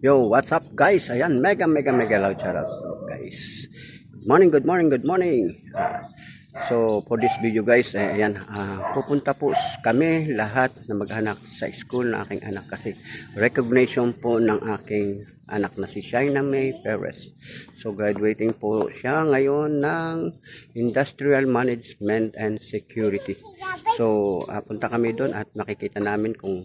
Yo, what's up guys? Ayan, mega mega mega loud shout out to guys. Good morning, good morning, good morning. Ah, so for this video guys, eh, ayan, ah, pupunta po kami lahat na mag-anak sa school ng aking anak kasi recognition po ng aking anak na si Shaina May Perez. So graduating po siya ngayon ng Industrial Management and Security. So ah, punta kami doon at makikita namin kung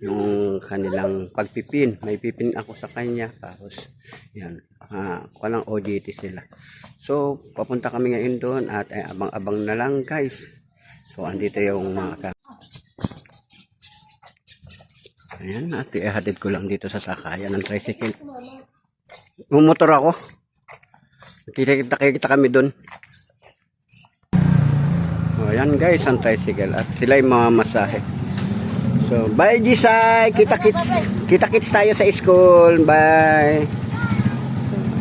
yung kanilang pagpipin. May pipin ako sa kanya. Tapos, yan. Uh, walang OJT sila. So, papunta kami ngayon doon at eh, abang-abang na lang guys. So, andito yung mga ka. Ayan, at ihatid ko lang dito sa sakayan ng tricycle. Mumotor ako. Kita-kita kita kami doon. Ayan guys, ang tricycle. At sila yung mga masahe. So, bye Jisay. Kita-kits kita-kits tayo sa school. Bye.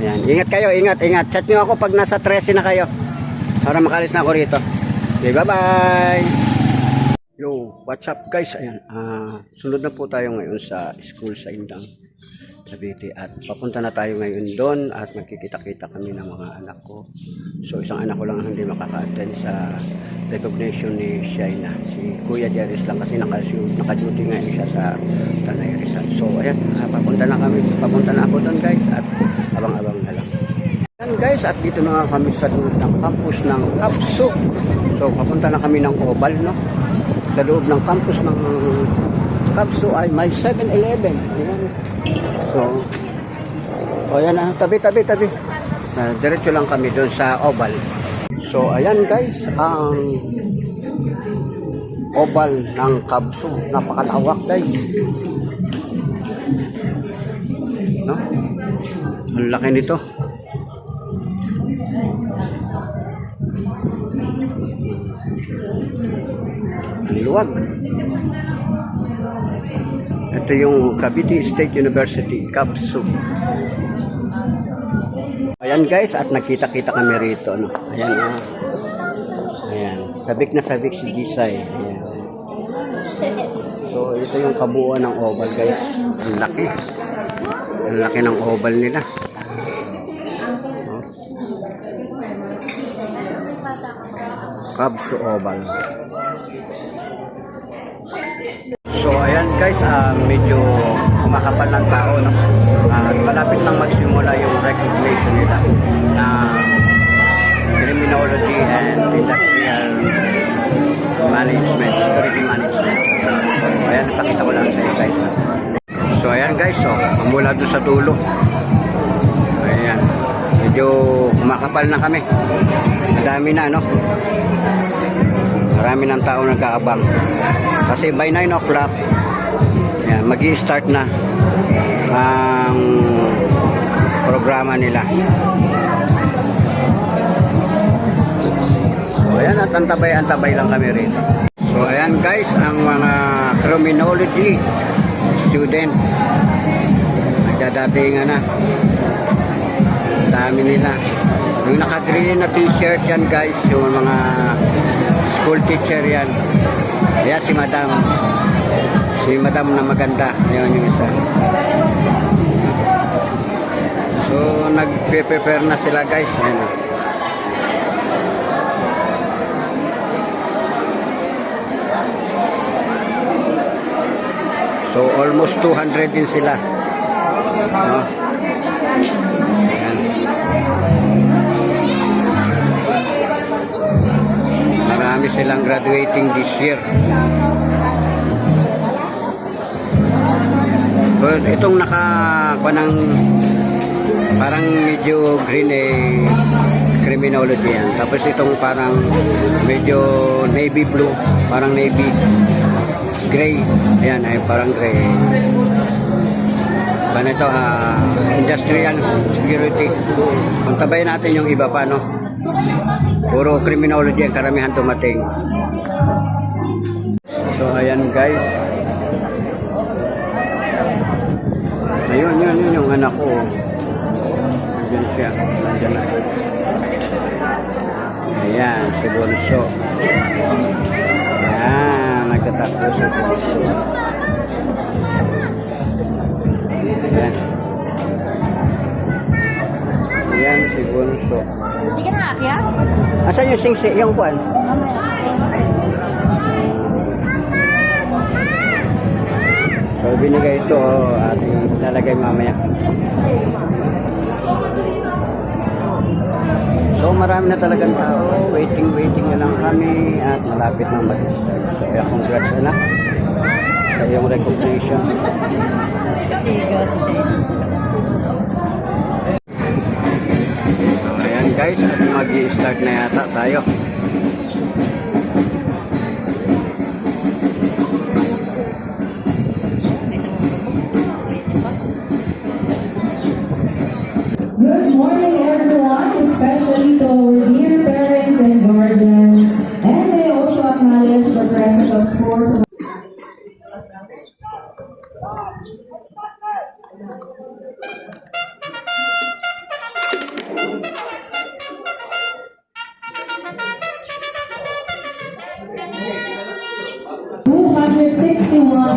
Ayan. Ingat kayo, ingat, ingat. Chat nyo ako pag nasa 13 na kayo. Para makalis na ako rito. Okay, bye-bye. Yo, what's up guys? Ayan, ah, sunod na po tayo ngayon sa school sa Indang, Cavite. At papunta na tayo ngayon doon at magkikita-kita kami ng mga anak ko. So, isang anak ko lang ang hindi makaka-attend sa recognition ni Shaina. Si Kuya Jairus lang kasi naka- naka-duty ngayon siya sa Tanay Rizal. So, ayan, papunta na kami. Papunta na ako doon guys at abang-abang na lang. Yan guys, at dito na nga kami sa loob ng campus ng Kapso. So, papunta na kami ng Oval, no? Sa loob ng campus ng Kapso ay may 7-Eleven. Ayan. So, o yan tabi, tabi, tabi. Uh, diretso lang kami doon sa Oval. So, ayan guys, ang Oval ng Kapso. Napakalawak guys. No? Ang laki nito. Ang luwag. Ito yung Cavite State University, Kapsu. Ayan guys, at nakita-kita kami rito. No? Ayan, ah. Ayan. Sabik na sabik si Gisay. Ayan. So, ito yung kabuuan ng oval guys. Ang laki. Ang laki ng oval nila. Cubs Oval. So ayan guys, ah, medyo kumakapal ng tao no. At malapit nang magsimula yung recognition nila na criminology and industrial management, security management. So ayan, napakita ko lang sa inyo guys. So ayan guys, so mula doon sa dulo. Ayan, medyo kumakapal na kami. Madami na no. Marami ng tao nag-aabang. Kasi by 9 o'clock, yan, mag start na ang programa nila. So, ayan, at antabay-antabay lang kami rito. So, ayan guys, ang mga criminology student. Nagdadatingan na. Dami nila. Yung naka-green na t-shirt yan guys, yung mga school teacher yan. Ayan si madam. Si madam na maganda. Ayan yung isa. So, nag-prepare na sila guys. Ayan. So, almost 200 din sila. No? Marami silang graduating this year. But itong naka ng parang medyo green eh criminology yan. Tapos itong parang medyo navy blue, parang navy gray. Ayan ay parang gray. Ano ito, ah, industrial security. Puntabayin natin yung iba pa, no? Puro criminology ang karamihan dumating. So ayan guys. Ayun, yun, yun yung anak ko. Nandiyan siya. Nandiyan. Ayan, si Bonso. Ayan, nagtatakbo si Bonso. Ayan. Ayan si Bonso. Hindi ka nakakyak? Asan yung singsi? Yung? Mamaya. So, binigay ito, ating lalagay mamaya. So, marami na talagang tao. Waiting, waiting na lang kami at malapit na. So, kaya congrats anak sa iyong recognition. Kasi kasi sa'yo. Guys, at mag-start na yata tayo.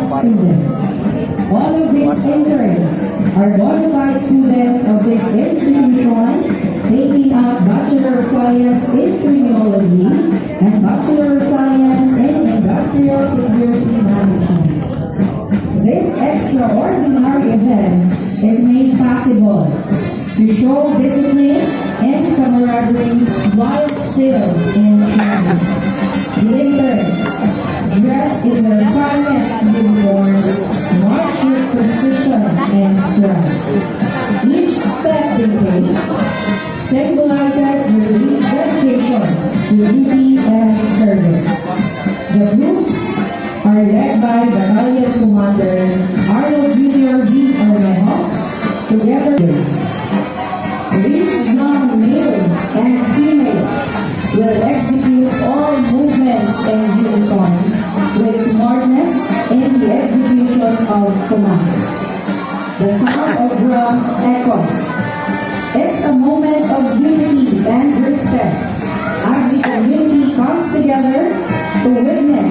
Students. All of these interns are bona fide students of this institution, taking up Bachelor of Science in Criminology and Bachelor of Science in Industrial Security Management. This extraordinary event is made possible to show discipline and camaraderie while still in training. The dressed in their finest and pride. Each step they take symbolizes witness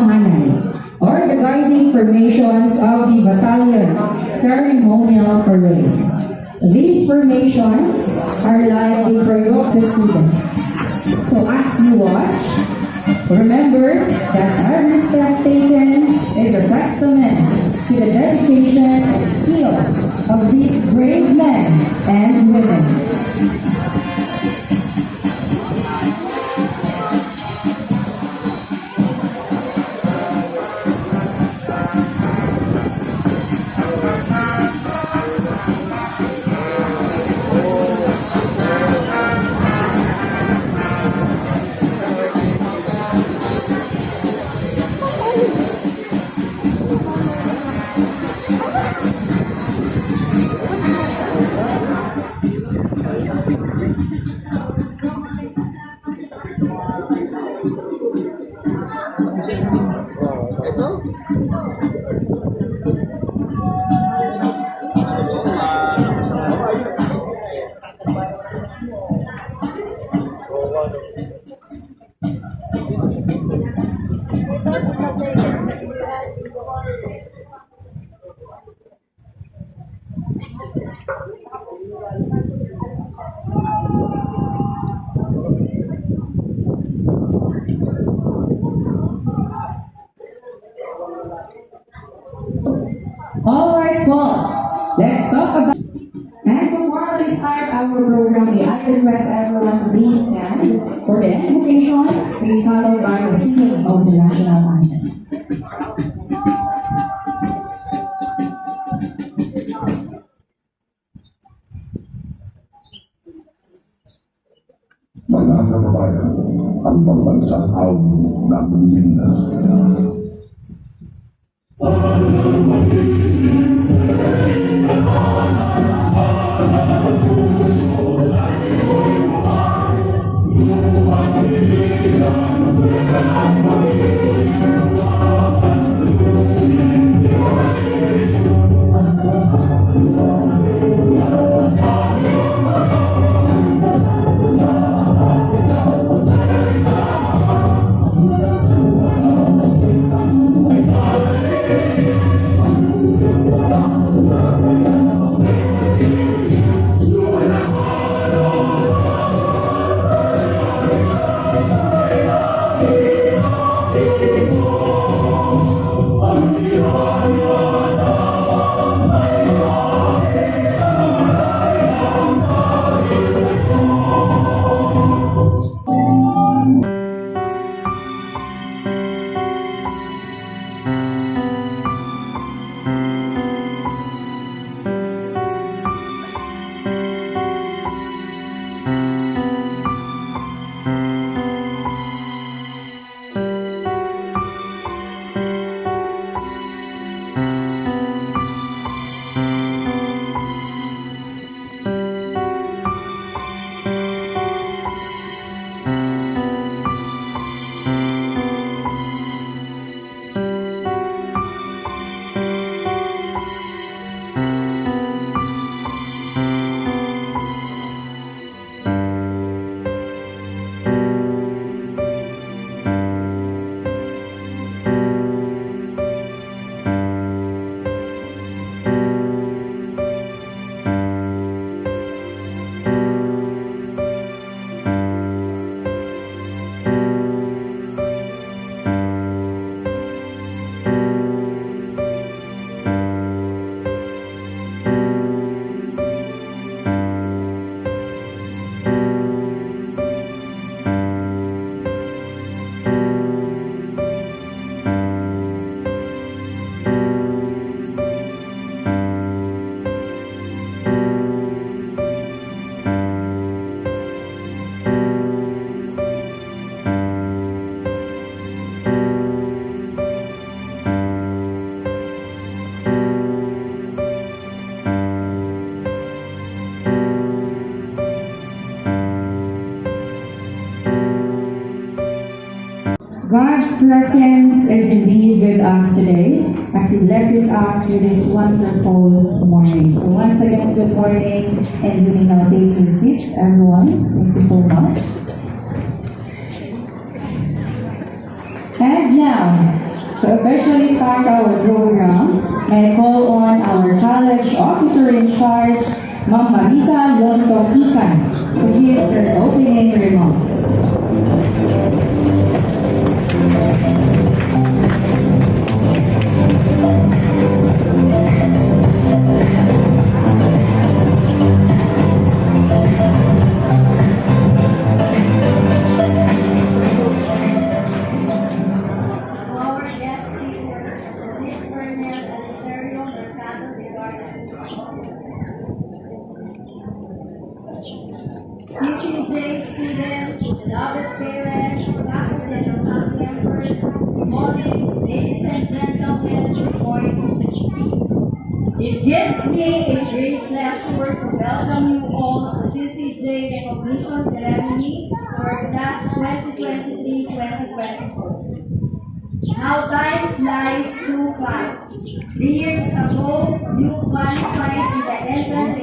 gabay sumahanay or the guiding formations of the battalion ceremonial parade. These formations are like a proyoke to students. So as you watch, remember that every step taken is a testament to the dedication and skill of these brave men and women. Kababayan, ang pambansang awon ng Pilipinas. Presence is indeed with us today as He blesses us with this wonderful morning. So once again, good morning, and you may now take your seats, everyone. Thank you so much. And now, to officially start our program, I call on our college officer in charge, Ma'am Marisa Lontong Ikan, to give her opening remarks. CCJ students, beloved parents, faculty and staff members, morning, ladies and gentlemen, good. It gives me a great pleasure to welcome you all to CCJ recognition ceremony for class 2023-2024. How time flies too fast.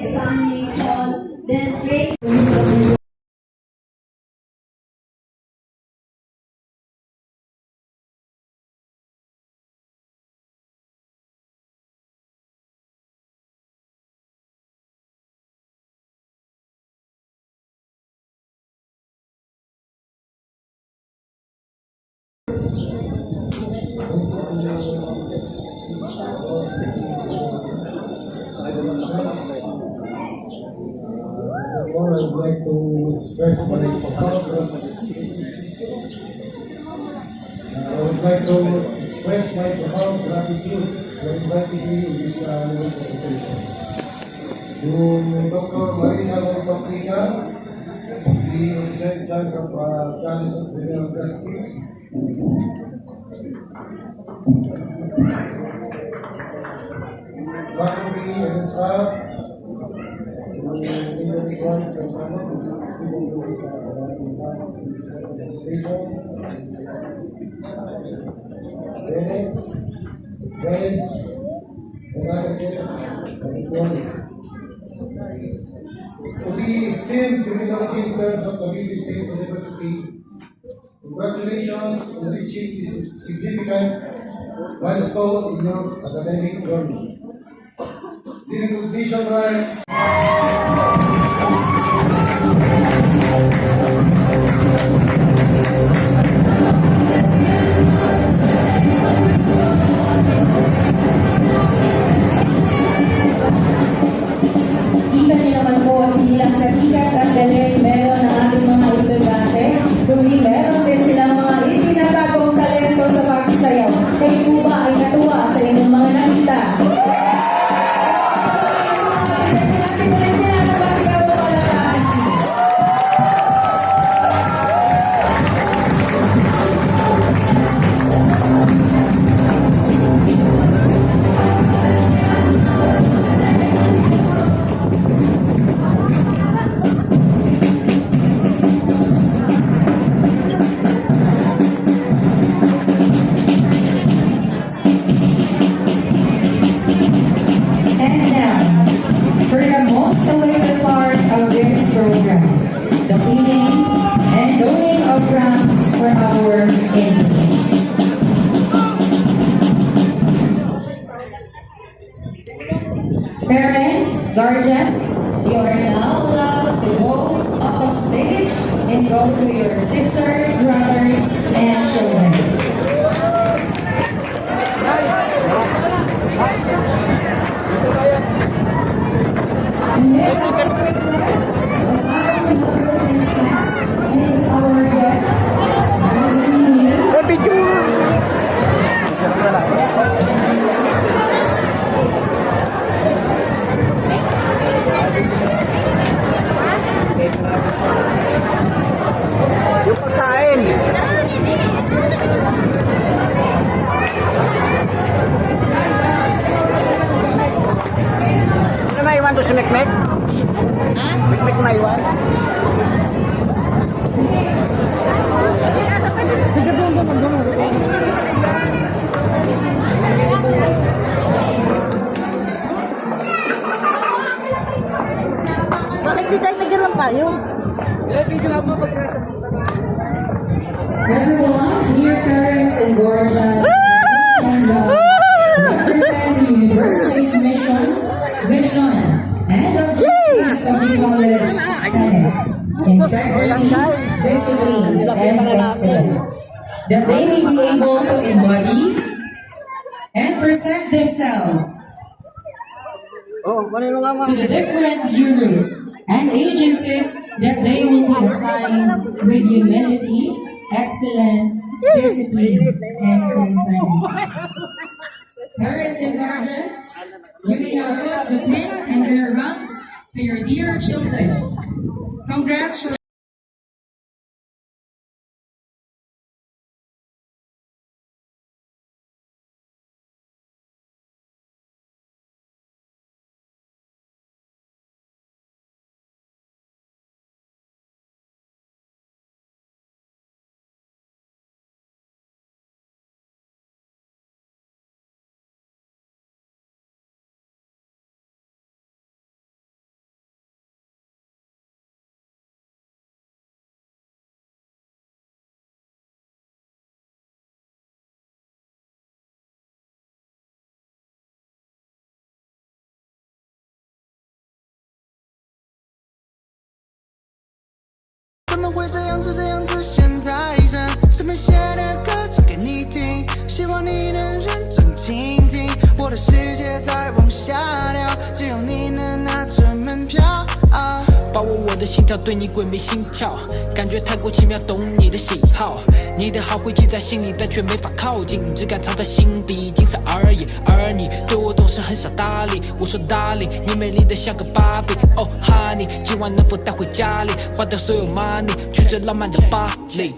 examine I would like to express my profound gratitude for inviting me to this uh, annual presentation. To Dr. Marisa Paprika, the Executive Judge of uh, College of Criminal Justice, faculty and staff, To the esteemed criminal interns of State University, congratulations on reaching this significant milestone in your academic journey. The recognition rights Everyone, dear parents and guardians, and uh, the university's mission, vision, and objectives of the college tenets, integrity, discipline, and excellence, that they be able to embody and present themselves Oh, to the different bureaus and agencies that they will be assigned with humility, excellence, discipline, and integrity. Parents and guardians, you may now put the pin in their ranks to your dear children. Congratulations. 这样子这样子陷太深？随便写的歌唱给你听，希望你能认真倾听。我的世界在往下掉，只有你能拿着门票。啊把握我的心跳对你鬼迷心窍，感觉太过奇妙，懂你的喜好。你的好会记在心里，但却没法靠近，只敢藏在心底，仅此而已。而你对我总是很少搭理，我说 darling，你美丽的像个芭比。哦、honey，今晚能否带回家里，花掉所有 money，去最浪漫的巴黎。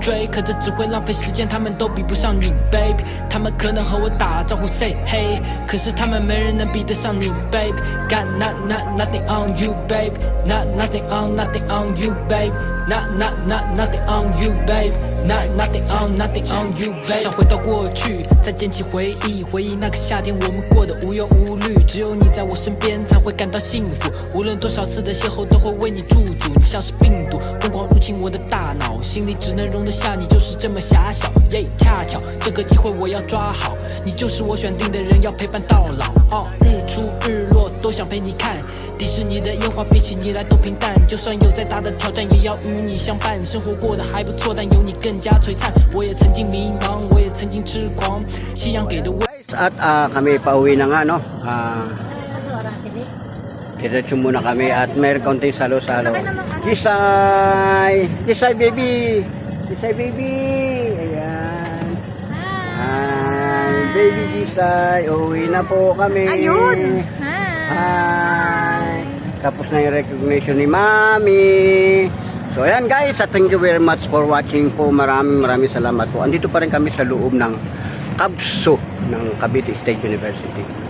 追，可这只会浪费时间，他们都比不上你，baby。他们可能和我打招呼 say hey，可是他们没人能比得上你，baby。Got not not nothing on you, baby. Not nothing on nothing on you, baby. Not not not nothing on you, baby. Not nothing on nothing on you, baby. 想回到过去，再捡起回忆，回忆那个夏天，我们过得无忧无虑，只有你在我身边才会感到幸福。无论多少次的邂逅，都会为你驻足。你像是病毒，疯狂入侵我的大脑，心里只能容得下你，就是这么狭小。耶，恰巧这个机会我要抓好，你就是我选定的人，要陪伴到老。哦，日出日落都想陪你看。迪士尼的烟花比起你来都平淡，就算有再大的挑战，也要与你相伴。生活过得还不错，但有你更加璀璨。我也曾经迷茫，我也曾经痴狂。夕阳给的温。 At ah, kami pauwi na nga, no? Ah, diretso muna kami at meron konting salo-salo. Jisay! Jisay baby! Jisay baby! Ayan. Hi! Baby Jisay! Uwi na po kami. Ayun! Hi! Tapos na yung recognition ni Mami. So ayan guys, thank you very much for watching po. Maraming maraming salamat po. Andito pa rin kami sa loob ng Kabso ng Cavite State University.